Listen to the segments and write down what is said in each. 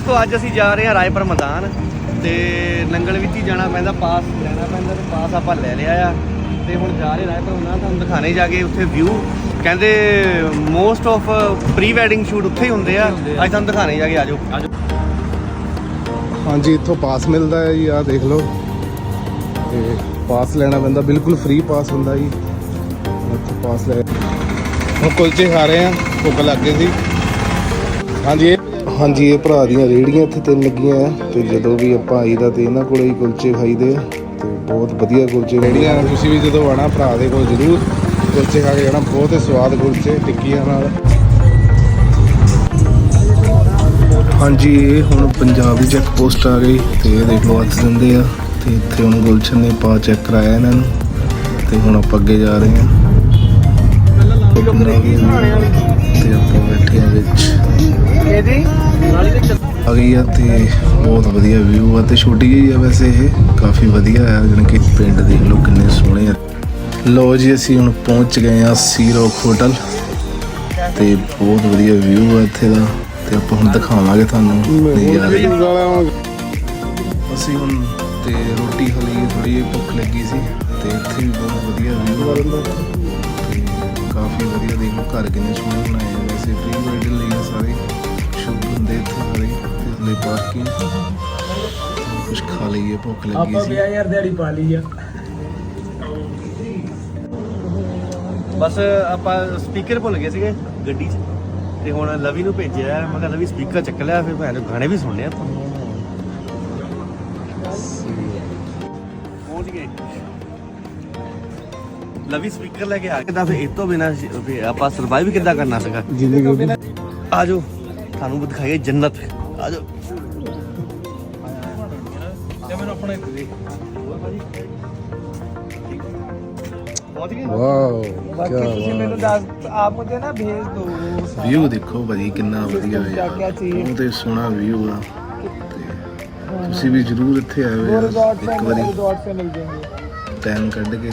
ਦੋਸਤੋ ਅੱਜ ਅਸੀਂ ਜਾ ਰਹੇ ਹਾਂ ਰਾਏਪੁਰ ਮੈਦਾਨ ਤੇ ਨੰਗਲ ਵਿੱਚ ਹੀ ਜਾਣਾ ਪੈਂਦਾ ਪਾਸ ਲੈਣਾ ਪੈਂਦਾ ਤੇ ਪਾਸ ਆਪਾਂ ਲੈ ਲਿਆ ਆ। ਤੇ ਹੁਣ ਜਾ ਰਹੇ ਰਾਏਪੁਰ ਮੈਦਾਨ ਤੁਹਾਨੂੰ ਦਿਖਾਣੇ ਜਾ ਕੇ ਉੱਥੇ ਵਿਊ ਕਹਿੰਦੇ most of pre wedding shoot ਉੱਥੇ ਹੀ ਹੁੰਦੇ ਆ। ਅੱਜ ਤੁਹਾਨੂੰ ਦਿਖਾਣੇ ਜਾ ਕੇ ਆਜੋ ਹਾਂਜੀ ਇੱਥੋਂ ਪਾਸ ਮਿਲਦਾ ਹੈ ਜੀ ਆਹ ਦੇਖ ਲਓ। ਤੇ ਪਾਸ ਲੈਣਾ ਪੈਂਦਾ ਬਿਲਕੁਲ ਫ੍ਰੀ ਪਾਸ ਹੁੰਦਾ ਜੀ। ਇੱਥੋਂ ਪਾਸ ਲੈ ਹੁਣ ਕੁਲਚੇ ਖਾ ਰਹੇ ਆ ਭੁੱਖ ਲੱਗ ਗਈ ਸੀ। ਹਾਂਜੀ ਇਹ ਹਾਂਜੀ ਇਹ ਭਰਾ ਦੀਆਂ ਰੇੜੀਆਂ ਇੱਥੇ ਤਿੰਨ ਲੱਗੀਆਂ ਆ ਤੇ ਜਦੋਂ ਵੀ ਆਪਾਂ ਆਈਦਾ ਤੇ ਇਹਨਾਂ ਕੋਲੇ ਹੀ ਕੁਲਚੇ ਖਾਈਦੇ ਆ ਤੇ ਬਹੁਤ ਵਧੀਆ ਕੁਲਚੇ ਰੇੜੀਆਂ ਤੁਸੀਂ ਵੀ ਜਦੋਂ ਆਣਾ ਭਰਾ ਦੇ ਕੋਲ ਜ਼ਰੂਰ ਕੁਲਚੇ ਖਾ ਕੇ ਜਾਣਾ ਬਹੁਤ ਹੀ ਸਵਾਦ ਕੁਲਚੇ ਟਿੱਕੀਆਂ ਨਾਲ। ਹਾਂਜੀ ਇਹ ਹੁਣ ਪੰਜਾਬੀ ਚੈੱਕ ਪੋਸਟ ਆ ਗਈ ਤੇ ਇਹ ਦੇਖ ਲਓ ਹੱਥ ਦਿੰਦੇ ਆ ਤੇ ਇੱਥੇ ਹੁਣ ਗੁਲਸ਼ਨ ਨੇ ਪਾ ਚੈੱਕ ਕਰਾਇਆ ਇਹਨਾਂ ਨੂੰ ਤੇ ਹੁਣ ਆਪਾਂ ਅੱਗੇ ਜਾ ਰਹੇ ਹਾਂ। ਤੇ ਆਪਾਂ ਬੈਠੇ ਆ ਵਿੱਚ। ਇਹਦੀ? ਨਾਲੀ ਦੇ ਆ ਗਈ ਆ ਤੇ ਬਹੁਤ ਵਧੀਆ ਵਿਊ ਆ ਤੇ ਛੋਟੀ ਜਿਹੀ ਆ ਵੈਸੇ ਇਹ। ਕਾਫੀ ਵਧੀਆ ਆ ਜਾਣੀ ਕਿ ਪਿੰਡ ਦੇਖ ਲਓ ਕਿੰਨੇ ਸੋਹਣੇ ਆ। ਲੋ ਜੀ ਅਸੀਂ ਹੁਣ ਪਹੁੰਚ ਗਏ ਆ ਸੀ ਰੋਕ ਹੋਟਲ। ਤੇ ਬਹੁਤ ਵਧੀਆ ਵਿਊ ਆ ਇੱਥੇ ਦਾ। ਤੇ ਆਪਾਂ ਹੁਣ ਦਿਖਾਵਾਂਗੇ ਤੁਹਾਨੂੰ ਨਜ਼ਾਰੇ। ਅਸੀਂ ਹੁਣ ਤੇ ਰੋਟੀ ਖਲੀ ਥੋੜੀ ਜਿਹੀ ਭੁੱਖ ਲੱਗੀ ਸੀ। ਤੇ ਇੱਥੇ ਵੀ ਬਹੁਤ ਵਧੀਆ ਵਿਊ ਆ। ਕਾਫੀ ਵਧੀਆ ਦੇਖ ਲਓ ਘਰ ਕਿੰਨੇ ਸੋਹਣੇ ਬਣਾਏ ਆ ਵੈਸੇ ਪ੍ਰੀ ਵੈਡਿੰਗ ਲਈ ਆ ਸਾਰੇ ਸ਼ੂਟ ਹੁੰਦੇ ਇੱਥੇ ਸਾਰੇ ਤੇ ਲਈ ਪਾਰਕਿੰਗ ਕੁਝ ਖਾ ਲਈਏ ਭੁੱਖ ਲੱਗੀ ਸੀ। ਯਾਰ ਦਿਹਾੜੀ ਪਾ ਲਈ ਆ। ਬਸ ਆਪਾਂ ਸਪੀਕਰ ਭੁੱਲ ਗਏ ਸੀਗੇ ਗੱਡੀ 'ਚ ਤੇ ਹੁਣ ਲਵੀ ਨੂੰ ਭੇਜਿਆ ਮੈਂ ਕਿਹਾ ਲਵੀ ਸਪੀਕਰ ਚੱਕ ਲਿਆ ਫਿਰ ਭੈਣ ਗਾਣੇ ਵੀ ਸੁਣਨੇ ਆਪਾਂ। ਪਹੁੰਚ ਗਏ। ਲਵੀ ਸਪੀਕਰ ਲੈ ਕੇ ਆ ਕੇ ਤਾਂ ਫੇ ਤੋਂ ਬਿਨਾ ਆਪਾਂ ਸਰਵਾਈਵ ਕਿੱਦਾਂ ਕਰਨਾ ਸੀਗਾ? ਜ਼ਿੰਦਗੀ ਆਜੋ ਤੁਹਾਨੂੰ ਦਿਖਾਈਏ ਜੰਨਤ। ਆਜੋ। ਤੇ ਮੈਨੂੰ ਆਪਣਾ ਤੁਸੀਂ ਮੈਨੂੰ ਦੱਸ ਆਪ ਮੁਝੇ ਨਾ ਭੇਜ ਦਿਓ ਵੀਊ ਦੇਖੋ ਭਾਜੀ ਕਿੰਨਾ ਵਧੀਆ ਹੈ ਸੋਹਣਾ ਤੁਸੀਂ ਵੀ ਜ਼ਰੂਰ ਇੱਥੇ ਆਇਓ ਇੱਕ ਵਾਰੀ। ਟਾਈਮ ਕੱਢ ਕੇ।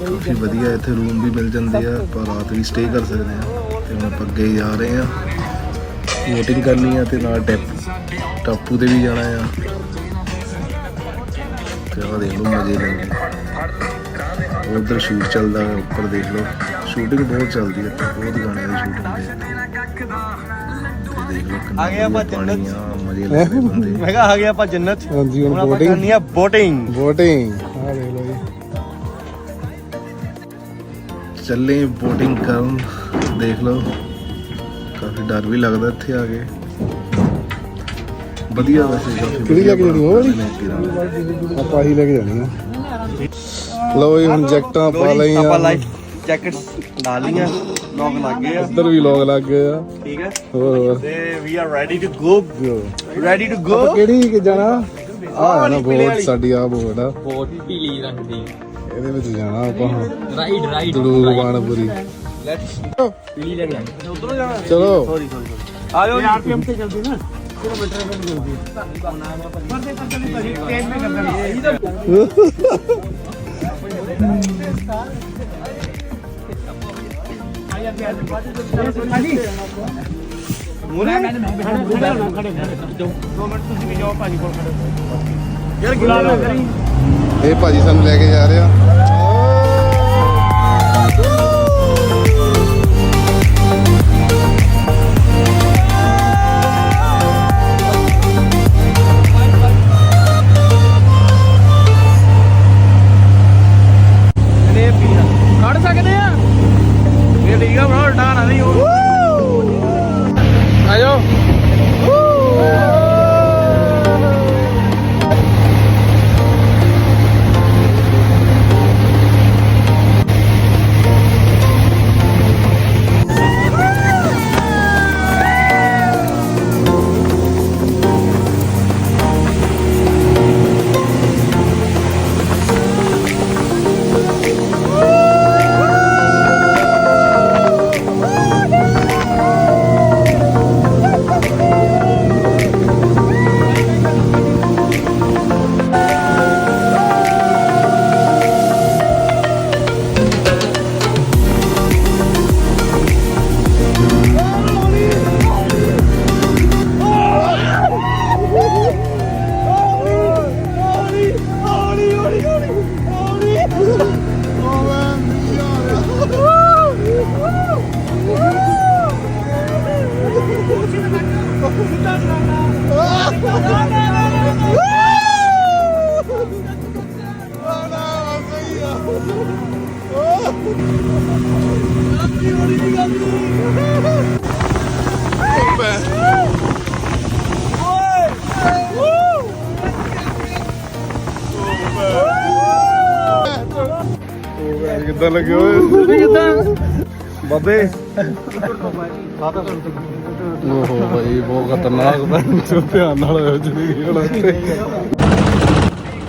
ਕਾਫੀ ਵਧੀਆ ਇੱਥੇ ਰੂਮ ਵੀ ਮਿਲ ਜਾਂਦੇ ਆ ਆਪਾਂ ਰਾਤ ਵੀ ਸਟੇ ਕਰ ਸਕਦੇ ਆ ਤੇ ਹੁਣ ਆਪਾਂ ਅੱਗੇ ਜਾ ਰਹੇ ਆ ਵੋਟਿੰਗ ਕਰਨੀ ਆ ਤੇ ਨਾਲ ਟੈਪ ਟਾਪੂ ਤੇ ਵੀ ਜਾਣਾ ਆ। ਤੇ ਆ ਦੇਖ ਲਓ ਮਜ਼ੇ ਲੈਣੇ ਉਧਰ ਸ਼ੂਟ ਚੱਲਦਾ ਹੈ ਉੱਪਰ ਦੇਖ ਲਓ। ਸ਼ੂਟਿੰਗ ਬਹੁਤ ਚੱਲਦੀ ਹੈ ਇੱਥੇ, ਬਹੁਤ ਗਾਣੇ ਦੀ ਸ਼ੂਟ ਹੁੰਦੀ ਹੈ। ਦੇਖ ਲਓ ਆ ਗਏ ਆਪਾਂ ਜੰਨਤ। ਮਜ਼ੇ ਲੈਂਦੇ ਬੰਦੇ। ਮੈਂ ਕਿਹਾ ਆ ਗਿਆ ਆਪਾਂ ਜੰਨਤ। ਹਾਂਜੀ, ਹੁਣ boating। ਕਰਨੀ ਆ ਬੋਟਿੰਗ ਵੋਟਿੰਗ ਆ ਦੇਖ ਲਓ ਜੀ। ਚੱਲੇ ਵੋਟਿੰਗ ਕਰਨ ਦੇਖ ਲਓ। ਕਾਫੀ ਡਰ ਵੀ ਲੱਗਦਾ ਇੱਥੇ ਆ ਕੇ। ਵਧੀਆ ਵੈਸੇ ਕਾਫੀ ਕਿਹੜੀ ਲੈ ਕੇ ਜਾਣੀ ਉਹ ਆਪਾਂ ਹੀ ਲੈ ਕੇ ਜਾਣੀ ਆ। ਲਓ ਜੀ ਹੁਣ ਜੈਕਟਾਂ ਪਾ ਲਈਆਂ। ਆਪਾਂ ਲਾਈਫ ਜੈਕਟਸ ਡਾਲ ਲੀਆਂ ਲੋਕ ਲੱਗ ਗਏ ਆ। ਇੱਧਰ ਵੀ ਲੋਕ ਲੱਗ ਗਏ ਆ। ਠੀਕ ਹੈ ਹੋਰ। ਤੇ we are ready to go ready to go ਕਿਹੜੀ ਕਿ ਜਾਣਾ? ਆ ਨਾ ਬੋਟ ਸਾਡੀ ਆ ਬੋਟ ਆ। ਬਹੁਤ ਪੀਲੀ ਰੰਗ ਦੀ। ਇਹਦੇ ਵਿੱਚ ਜਾਣਾ ਆਪਾਂ। ਹੁਣ ਰਾਈਡ ਰਾਈਡ ਦਲੂਰ ਬਾਣਪੁਰੀ। ਲੈਟਸ ਪੀਲੀ ਲੈ ਕੇ ਉਧਰੋਂ ਜਾਣਾ। ਚਲੋ। ਸੌਰੀ ਸੌਰੀ ਆਰਪੀਐਮ ਤੇ ਚੱਲਦੀ ਨਾ। ਮੂਰੇ ਖੜੇ ਦੋ ਮਿੰਟ ਤੁਸੀਂ ਵੀ ਜਾਓ ਭਾਜੀ ਕੋਲ ਖੜੇ ਯਾਰ ਲਓ ਕਰੀ। ਇਹ ਭਾਜੀ ਸਾਨੂੰ ਲੈ ਕੇ ਜਾ ਰਿਹਾ ਇਹਨੇ ਕਿੱਦਾਂ ਲੱਗੇ ਓਏ? ਕਿੱਦਾਂ? ਬਾਬੇ। ਓਹੋ ਭਾਈ ਬਹੁਤ ਖਤਰਨਾਕ ਬਣ ਧਿਆਨ ਨਾਲ ਹੋਇਆ ਜਿਹੜੀ ਹੁਣ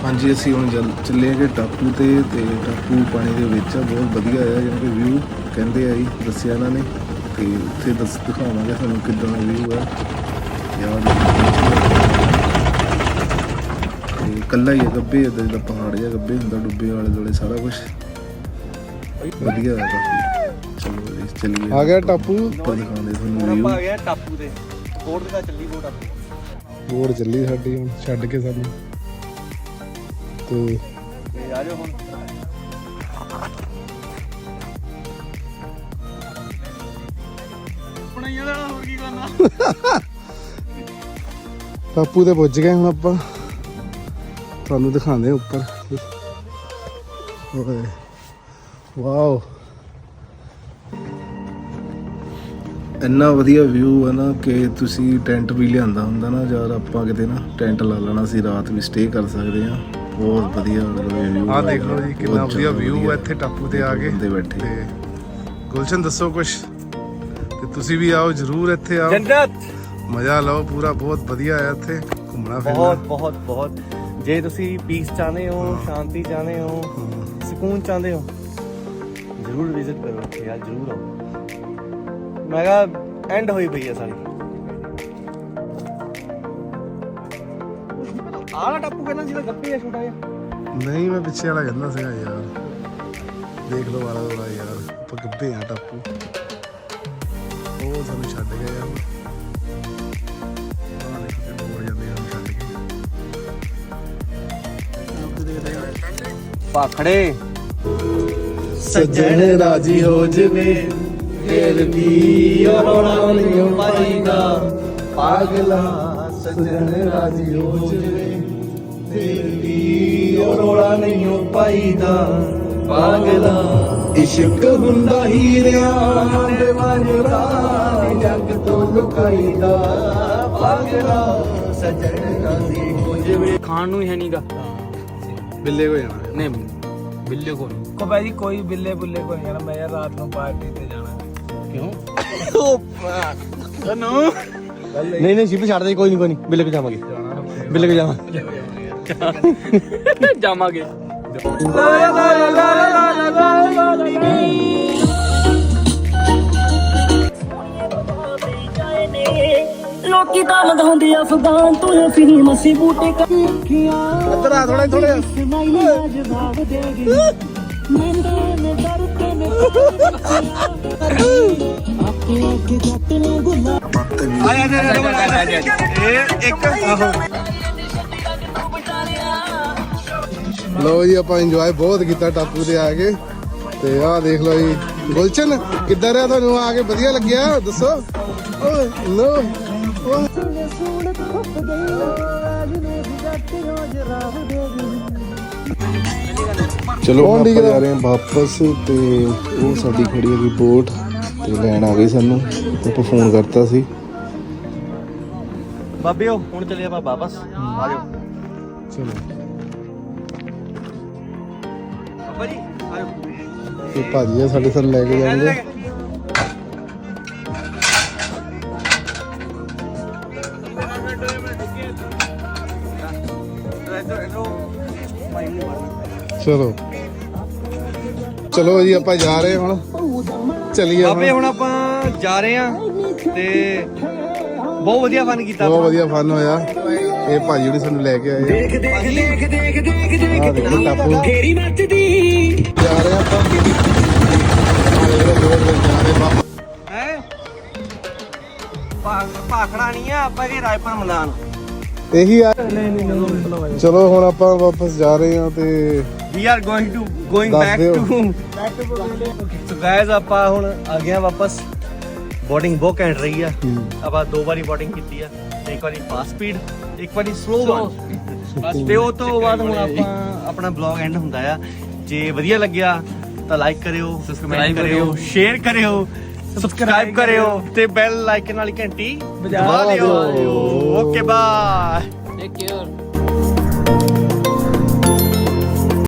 ਹਾਂਜੀ ਅਸੀਂ ਹੁਣ ਚੱਲ- ਚੱਲੇ ਹੈਗੇ ਟਾਪੂ ਤੇ ਤੇ ਟਾਪੂ ਪਾਣੀ ਦੇ ਵਿੱਚ ਆ ਬਹੁਤ ਵਧੀਆ ਆ ਜਿਵੇਂ ਕਿ ਵਿਊ ਕਹਿੰਦੇ ਆ ਜੀ ਦੱਸਿਆ ਇਹਨਾਂ ਨੇ। ਤੇ ਉੱਥੇ ਦੱਸ ਦਿਖਾਵਾਂਗੇ ਤੁਹਾਨੂੰ ਕਿੱਦਾਂ ਦਾ ਵਿਊ ਆ। ਯਾਰ ਕੱਲਾ ਹੀ ਆ ਗੱਬੇ ਇਦਾਂ ਜਿੱਦਾਂ ਪਹਾੜ ਜਿਹਾ ਗੱਬੇ ਹੁੰਦਾ ਡੁੱਬੇ ਵਾਲੇ ਦੁਆਲੇ ਸਾਰਾ ਕੁਝ ਵਧੀਆ ਆ ਕਾਫੀ ਚਲੋ ਜੀ ਚੱਲੀਏ ਆ ਗਿਆ ਟਾਪੂ? ਉੱਪਰ ਦਿਖਾਉਂਦੇ ਤੁਹਾਨੂੰ ਹੁਣ ਆਪਾਂ ਆ ਗਏ ਆ ਟਾਪੂ ਤੇ। ਕੋਟ ਦਾ ਚੱਲੀ ਬੋਟ ਆਪਣੀ। ਬੋਰ ਚੱਲੀ ਸਾਡੀ ਹੁਣ ਛੱਡ ਕੇ ਸਾਨੂੰ। ਤੇ ਤੇ ਆ ਜਾਓ ਹੁਣ। ਬਣਾਈਆਂ ਦਾ ਹੋਰ ਕੀ ਕਰਨਾ? ਟਾਪੂ ਤੇ ਪੁੱਜ ਗਏ ਹੁਣ ਆਪਾਂ। ਤੁਹਾਨੂੰ ਦਿਖਾਉਂਦੇ ਹਾਂ ਉੱਪਰ। ਓਏ ਵਾਓ। ਇੰਨਾ ਵਧੀਆ ਵਿਊ ਹੈ ਨਾ ਕਿ ਤੁਸੀਂ ਟੈਂਟ ਵੀ ਲਿਆਂਦਾ ਹੁੰਦਾ ਨਾ ਜਦ ਆਪਾਂ ਕਿਤੇ ਨਾ ਟੈਂਟ ਲਾ ਲੈਣਾ ਸੀ ਰਾਤ ਵੀ ਸਟੇ ਕਰ ਸਕਦੇ ਆ। ਬਹੁਤ ਵਧੀਆ ਵਿਊ ਆਹ ਦੇਖ ਲਓ ਜੀ ਕਿੰਨਾ ਵਧੀਆ ਵਿਊ ਹੈ ਇੱਥੇ ਟਾਪੂ ਤੇ ਆ ਕੇ। ਬੈਠੇ। ਤੇ ਗੁਲਸ਼ਨ ਦੱਸੋ ਕੁਝ ਤੇ ਤੁਸੀਂ ਵੀ ਆਓ ਜਰੂਰ ਇੱਥੇ ਆਓ। ਜੰਨਤ ਮਜ਼ਾ ਲਓ ਪੂਰਾ ਬਹੁਤ ਵਧੀਆ ਹੈ ਇੱਥੇ। ਘੁੰਮਣਾ ਫਿਰਨਾ। ਬਹੁਤ ਬਹੁਤ ਬਹੁਤ। ਜੇ ਤੁਸੀਂ ਪੀਸ ਚਾਹਦੇ ਹੋ ਸ਼ਾਂਤੀ ਚਾਹਦੇ ਹੋ ਸਕੂਨ ਚਾਹਦੇ ਹੋ ਜ਼ਰੂਰ ਵਿਜ਼ਿਟ ਕਰੋ ਇੱਥੇ ਯਾਰ ਜ਼ਰੂਰ ਆਓ। ਮੈਂ ਕਿਹਾ ਐਂਡ ਹੋਈ ਪਈ ਹੈ ਸਾਰੀ। ਆਹ ਟੱਪੂ ਕਹਿੰਦਾ ਜਿਹੜਾ ਗੱਪੀ ਹੈ ਛੋਟਾ ਜਿਹਾ। ਨਹੀਂ ਮੈਂ ਪਿੱਛੇ ਵਾਲਾ ਕਹਿੰਦਾ ਸੀਗਾ ਯਾਰ। ਦੇਖ ਲਓ ਵਾਲਾ ਵਾਲਾ ਯਾਰ ਆਪਾਂ ਗੱਬੇ ਆ ਟਾਪੂ। ਉਹ ਸਾਨੂੰ ਛੱਡ ਆ ਹੋਰ ਜਾਂਦੇ ਆ ਛੱਡ ਕੇ ਪਾਖੜੇ ਸੱਜਣ ਰਾਜੀ ਹੋ ਜਵੇ ਫੇਰ ਵੀ ਰੋਣਾ ਨਹੀਂ ਪਾਈਦਾ। ਪਾਗਲਾ ਸੱਜਣ ਰਾਜੀ ਹੋ ਜਵੇ। ਫੇਰ ਵੀ ਰੋਣਾ ਨਹੀਂ ਪਾਈਦਾ। ਪਾਗਲਾ ਇਸ਼ਕ ਹੁੰਦਾ ਹੀਰਿਆਂ ਦੇ ਵਾਂਝਾ ਜੱਗ ਤੋਂ ਲੁਕਾਈਦਾ। ਪਾਗਲਾ ਸੱਜਣ ਰਾਜੀ ਹੋ ਜਵੇ। ਖਾਣ ਨੂੰ ਹੀ ਹੈ ਨਹੀਂਗਾ ਬਿੱਲੇ ਕੋ ਜਾਣਾ। ਨਹੀਂ ਬਿੱਲੇ ਕੋਲ। ਕੋ ਭਾਈ ਜੀ ਕੋਈ ਬਿੱਲੇ ਬੁੱਲੇ ਕੋਈ ਨਹੀਂ ਮੈਂ ਯਾਰ ਰਾਤ ਨੂੰ ਪਾਰਟੀ ਤੇ ਜਾਣਾ। ਨਹੀਂ ਨਹੀਂ ਸ਼ਿਪ ਛੱਡ ਦੇ ਕੋਈ ਨਹੀਂ ਕੋਈ ਨਹੀਂ ਬਿੱਲੇ ਕੋ ਜਾਵਾਂਗੇ ਬਿੱਲੇ ਕੋ ਜਾਵਾਂਗੇ ਜਾਵਾਂਗੇ ਲੋਕੀ ਤਾਂ ਲਗਾਉਂਦੇ ਅਫਗਾਨ ਤੂੰ ਫਿਰੀ ਮਸੀ ਬੂਟੇ ਕੱਖੀਆਂ ਇੱਧਰ ਆ ਥੋੜਾ ਥੋੜਾ ਇਸਮਾਈਲ ਜਵਾਬ ਦੇਗੀ ਮੰਦੇ ਨੇ ਦਰ ਇਹ ਇੱਕ ਆਹੋ ਲੋ ਜੀ, ਆਪਾਂ ਇੰਜੋਏ ਬਹੁਤ ਕੀਤਾ ਟਾਪੂ ਤੇ ਆ ਕੇ। ਤੇ ਆਹ ਦੇਖ ਲਓ ਜੀ ਗੁਲਚਨ ਕਿੱਦਾਂ ਰਿਹਾ ਤੁਹਾਨੂੰ? ਆ ਕੇ ਵਧੀਆ ਲੱਗਿਆ? ਦੱਸੋ। ਓਏ ਨੋ ਓਏ ਸੂਰਤ ਖੁੱਪ ਗਈ ਅੱਜ ਨੇ ਜੱਟ ਰੋਜ ਰਾਹ ਦੇਗੀ ਚਲੋ ਹੁਣ ਆਪਾਂ? ਜਾ ਰਹੇ ਹਾਂ ਵਾਪਸ ਤੇ ਉਹ ਸਾਡੀ ਖੜੀ ਹੈਗੀ ਬੋਟ ਤੇ ਲੈਣ ਆ ਗਈ ਸਾਨੂੰ। ਤੇ ਆਪਾਂ ਫੋਨ ਕਰਤਾ ਸੀ। ਬਾਬਿਓ ਹੁਣ ਚੱਲੇ ਆਪਾਂ ਵਾਪਸ। ਆ ਜਾਓ। ਚਲੋ। ਬਾਬਾ ਜੀ ਆ ਜਾਓ। ਤੇ ਭਾਜੀ ਆ ਸਾਡੇ ਸਾਨੂੰ ਲੈ ਕੇ ਜਾਣਗੇ। ਚਲੋ। ਚਲੋ ਜੀ ਆਪਾਂ ਜਾ ਰਹੇ ਹੁਣ। ਚਲੀਏ ਬਾਬੇ ਹੁਣ। ਹੁਣ ਆਪਾਂ ਜਾ ਰਹੇ ਆ ਤੇ ਬਹੁਤ ਵਧੀਆ ਫਨ ਕੀਤਾ ਬਹੁਤ ਵਧੀਆ ਫਨ ਹੋਇਆ। ਇਹ ਭਾਜੀ ਹੁਣੀ ਸਾਨੂੰ ਲੈ ਕੇ ਆਏ ਦੇਖ ਦੇਖ ਦੇਖ ਦੇਖ ਦੇਖ ਦੇਖ ਫੇਰੀ ਮੱਚਦੀ। ਜਾ ਰਹੇ ਆਪਾਂ। ਹੈ? ਭਾਖੜਾ ਨਹੀਂ ਆ ਆਪਾਂ ਕਿ ਰਾਜਪੁਰ ਮੈਦਾਨ ਇਹੀ ਆ। ਚਲੋ ਹੁਣ ਆਪਾਂ ਵਾਪਸ ਜਾ ਰਹੇ ਹਾਂ ਤੇ we are going to going ਦੱਸ ਬੈਕ ਦਿਓ। ਟੂ ਸੋ ਗਾਇਜ਼ ਆਪਾਂ ਹੁਣ ਆ ਗਏ ਆ ਵਾਪਸ। ਬੋਰਡਿੰਗ ਬਹੁਤ ਘੈਂਟ ਰਹੀ ਆ। ਆਪਾਂ ਦੋ ਵਾਰੀ ਬੋਰਡਿੰਗ ਕੀਤੀ ਆ। ਇੱਕ ਵਾਰੀ ਫਾਸਟ ਸਪੀਡ ਇੱਕ ਵਾਰੀ ਸਲੋ ਵਨ ਤੇ ਉਹ ਤੋਂ ਬਾਅਦ ਹੁਣ ਆਪਾਂ ਆਪਣਾ ਬਲੌਗ ਐਂਡ ਹੁੰਦਾ ਆ। ਜੇ ਵਧੀਆ ਲੱਗਿਆ ਤਾਂ ਲਾਈਕ ਕਰਿਓ ਸਬਸਕ੍ਰਾਈਬ ਕਰਿਓ ਸ਼ੇਅਰ ਕਰਿਓ। ਸਬਸਕ੍ਰਾਈਬ ਕਰਿਓ ਤੇ ਬੈਲ ਆਈਕਨ ਵਾਲੀ ਘੰਟੀ ਵਜਾ ਦਿਓ। Okay bye take care